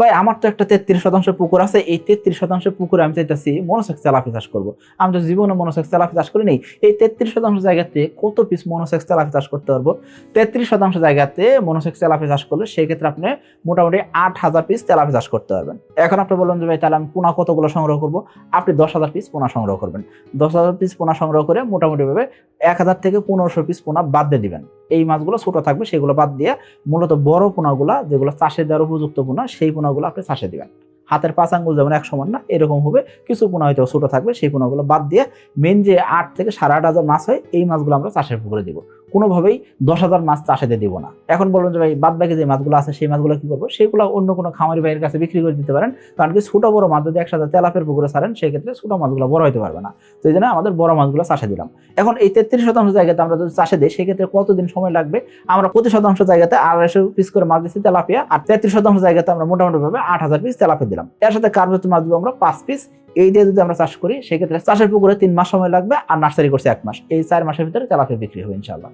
ভাই, আমার তো একটা তেত্রিশ শতাংশ পুকুর আছে, এই তেত্রিশ শতাংশ পুকুরে আমি চাইতেছি মনোসেক্স তেলাপি চাষ করব। আমি তো জীবনে মনোসেক্স তেলাপি চাষ করি নেই এই তেত্রিশ শতাংশ জায়গাতে কত পিস মনোসেক্স তেলাপি চাষ করতে পারব? তেত্রিশ শতাংশ জায়গাতে মনোসেক্স তেলাপি চাষ করলে সেই ক্ষেত্রে আপনি মোটামুটি আট হাজার পিস তেলাপি চাষ করতে পারবেন। এখন আপনি বললেন যে, ভাই, তাহলে আমি পোনা কতগুলো সংগ্রহ করব? আপনি দশ হাজার পিস পোনা সংগ্রহ করবেন। দশ হাজার পিস পোনা সংগ্রহ করে মোটামুটি ভাবে এক হাজার থেকে পনেরোশো পিস পোনা বাদ দিয়ে দিবেন। এই মাছগুলো ছোট থাকবে, সেগুলো বাদ দিয়ে মূলত বড় পোনাগুলা যেগুলো চাষে দেওয়ার উপযুক্ত পোনা, সেই পোনাগুলো আপনি চাষে দিবেন। হাতের পাঁচ আঙ্গুল যেমন এক সমান না, এরকম হবে। কিছু পোনা হয়তো ছোট থাকবে, সেই পোনাগুলো বাদ দিয়ে মেন যে আট থেকে সাড়ে আট হাজার মাছ হয়, এই মাছগুলো আমরা চাষের পুকুরে দিব। কোনোভাবেই দশ হাজার মাছ চাষে দিয়ে দিব না। এখন বলুন যে ভাই, বাদ বাকি যে মাছগুলো আছে, সেই মাছগুলো কি করব? সেগুলো অন্য কোনো খামারি ভাইয়ের কাছে বিক্রি করে দিতে পারেন। কারণ কি ছোট বড় মাছ যদি একসাথে তেলাপের পুকুরে ছাড়েন সেই ক্ষেত্রে ছোট মাছগুলো বড় হতে পারবে না। তো এই জন্য আমাদের বড় মাছগুলো চাষে দিলাম। এখন এই তেত্রিশ শতাংশ জায়গাতে আমরা যদি চাষে দিই, সেক্ষেত্রে কতদিন সময় লাগবে? আমরা প্রতি শতাংশ জায়গাতে আড়াইশো পিস করে মাছ দিচ্ছি তেলাপিয়া, আর তেত্রিশ শতাংশ জায়গাতে আমরা মোটামুটি ভাবে আট হাজার পিস তেলাপিয়া দিলাম। এর সাথে কার্বত মাছ দেবো আমরা? পাঁচ পিস এই দিয়ে যদি আমরা চাষ করি, সেক্ষেত্রে চাষের পুকুরে তিন মাস সময় লাগবে আর নার্সারি করছে এক মাস। এই চার মাসের ভিতরে তেলাপিয়া বিক্রি হবে ইনশাল্লাহ